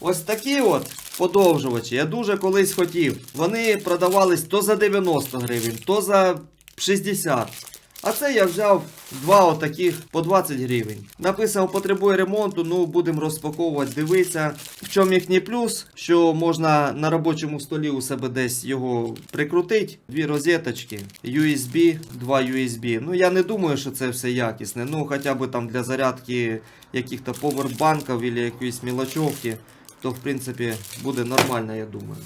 Ось такі от подовжувачі я дуже колись хотів. Вони продавались то за 90 гривень, то за 60. А це я взяв два отаких по 20 гривень. Написав, потребує ремонту, ну будемо розпаковувати, дивитися. В чому їхній плюс, що можна на робочому столі у себе десь його прикрутити. Дві розеточки, USB, два USB. Ну я не думаю, що це все якісне. Ну хоча б там для зарядки яких-то повербанків або якоїсь мілочовки, то в принципі буде нормально, я думаю.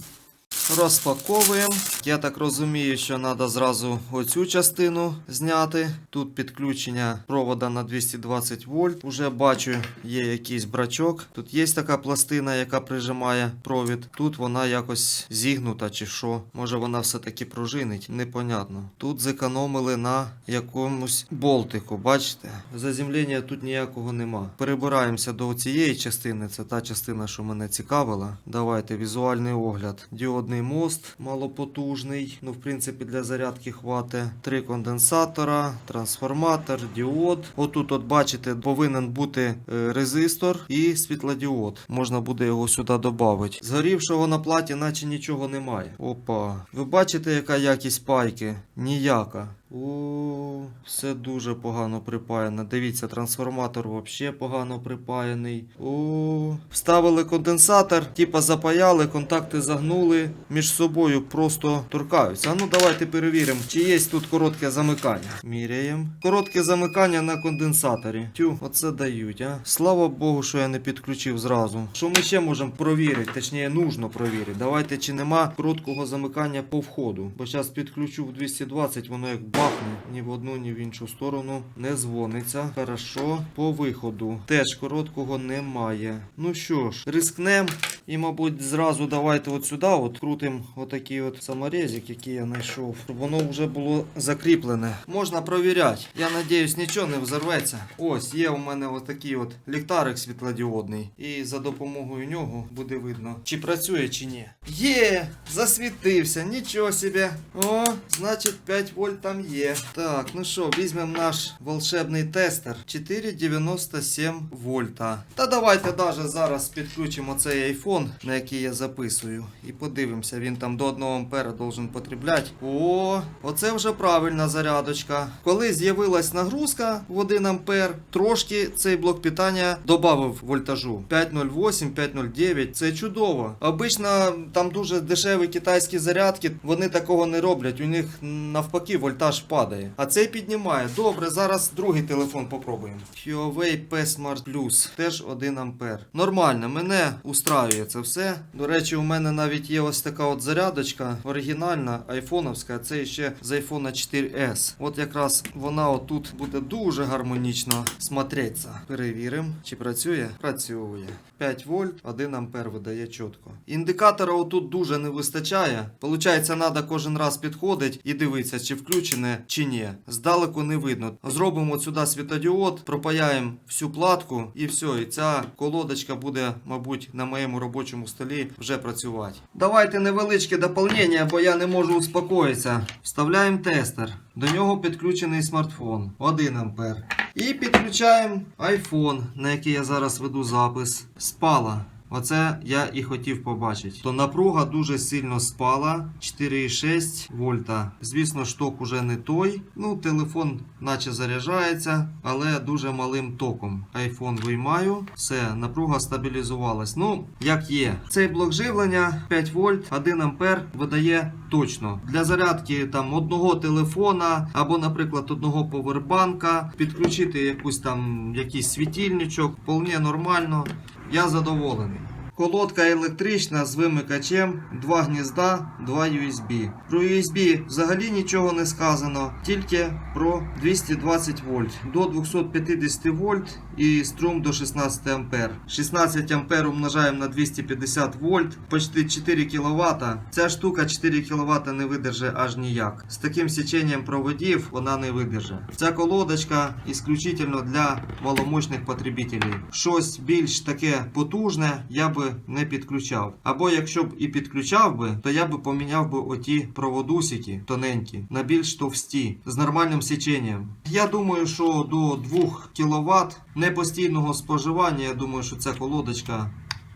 Розпаковуємо. Я так розумію, що треба зразу оцю частину зняти. Тут підключення провода на 220 вольт. Уже бачу, є якийсь брачок. Тут є така пластина, яка прижимає провід. Тут вона якось зігнута чи що. Може вона все-таки пружинить, непонятно. Тут зекономили на якомусь болтику, бачите? Заземлення тут ніякого нема. Перебираємося до цієї частини. Це та частина, що мене цікавила. Давайте візуальний огляд. Діодний мост малопотужний. Ну, в принципі, для зарядки хватить. Три конденсатора, трансформатор, діод. Отут, от бачите, повинен бути е, резистор і світлодіод. Можна буде його сюди додати. Згорівшого на платі, наче нічого немає. Опа. Ви бачите, яка якість пайки? Ніяка. О, все дуже погано припаяно. Дивіться, трансформатор взагалі погано припаяний. О, вставили конденсатор, типа запаяли, контакти загнули, між собою просто торкаються. А ну давайте перевіримо, чи є тут коротке замикання. Міряємо. Коротке замикання на конденсаторі. Тю, оце дають, а. Слава Богу, що я не підключив зразу. Що ми ще можемо провірити? Точніше, нужно провірити. Давайте, чи нема короткого замикання по входу. Бо зараз підключу в 220, воно як бахне. Ні в одну, ні в іншу сторону не дзвониться. Хорошо. По виходу. Теж короткого немає. Ну що ж, рискнем. І, мабуть, зразу давайте от сюди от крутимо отакий от саморезик, який я знайшов, щоб воно вже було закріплене. Можна провіряти. Я надіюсь, нічого не взорветься. Ось є у мене отакий от ліхтарик світлодіодний. І за допомогою нього буде видно, чи працює, чи ні. Є! Засвітився, нічого собі. О, значить 5 вольт там є. Так, ну що, візьмемо наш волшебний тестер. 4,97 вольта. Та давайте даже зараз підключимо цей iPhone, на який я записую. І подивимося, він там до 1 ампера должен потрібляти. О, оце вже правильна зарядочка. Коли з'явилась нагрузка в 1 ампер, трошки цей блок питання додав вольтажу. 508, 509. Це чудово. Обично там дуже дешеві китайські зарядки, вони такого не роблять. У них навпаки вольтаж падає. А цей піднімає. Добре, зараз другий телефон попробуємо. Huawei P Smart Plus. Теж 1 ампер. Нормально, мене устраює це все. До речі, у мене навіть є ось така от зарядочка оригінальна, айфоновська. Це ще з iPhone 4S. От якраз вона отут буде дуже гармонічно смотреться. Перевіримо, чи працює. Працює. 5 вольт, 1 ампер видає чітко. Індикатора отут дуже не вистачає. Получається, треба кожен раз підходити і дивитися, чи включене, чи ні. Здалеку не видно. Зробимо сюди світодіод, пропаяємо всю платку і все. І ця колодочка буде, мабуть, на моєму робочому столі вже працювати. Давайте невеличке доповнення, бо я не можу успокоїтися. Вставляємо тестер. До нього підключений смартфон 1 ампер. І підключаємо iPhone, на який я зараз веду запис. Спала. Оце я і хотів побачити. То напруга дуже сильно спала 4,6 вольта. Звісно, шток уже не той. Ну, телефон наче заряджається, але дуже малим током. iPhone виймаю, все, напруга стабілізувалась. Ну, як є. Цей блок живлення 5 вольт, 1 ампер видає точно. Для зарядки там одного телефона або, наприклад, одного повербанка, підключити якусь там якийсь світильничок, вполне нормально. Я задоволений. Колодка електрична з вимикачем, два гнізда, два USB. Про USB взагалі нічого не сказано, тільки про 220 вольт до 250 вольт і струм до 16 ампер. 16 ампер умножаємо на 250 вольт, почти 4 кВт. Ця штука 4 кВт не видержить аж ніяк. З таким січенням проводів вона не видержить. Ця колодочка исключительно для маломощних потребителів. Щось більш таке потужне я би не підключав. Або якщо б і підключав би, то я би поміняв би оті проводусики тоненькі на більш товсті з нормальним січенням. Я думаю, що до 2 кВт непостійного споживання, я думаю, що ця колодочка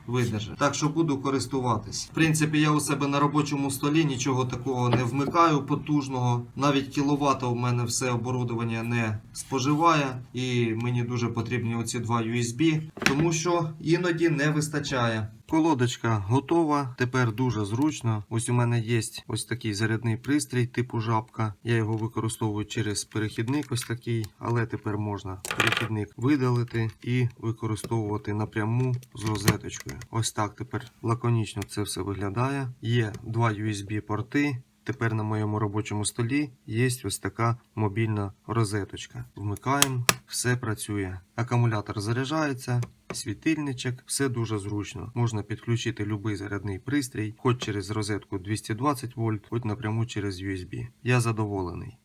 видержить. Так що буду користуватись. В принципі, я у себе на робочому столі нічого такого не вмикаю потужного. Навіть кіловата у мене все оборудовання не споживає, і мені дуже потрібні оці два USB, тому що іноді не вистачає. Колодочка готова. Тепер дуже зручно. Ось у мене є ось такий зарядний пристрій типу жабка. Я його використовую через перехідник ось такий, але тепер можна перехідник видалити і використовувати напряму з розеточкою. Ось так тепер лаконічно це все виглядає. Є два USB порти. Тепер на моєму робочому столі є ось така мобільна розеточка. Вмикаємо, все працює. Акумулятор заряджається, світильничок, все дуже зручно. Можна підключити будь-який зарядний пристрій, хоч через розетку 220 вольт, хоч напряму через USB. Я задоволений.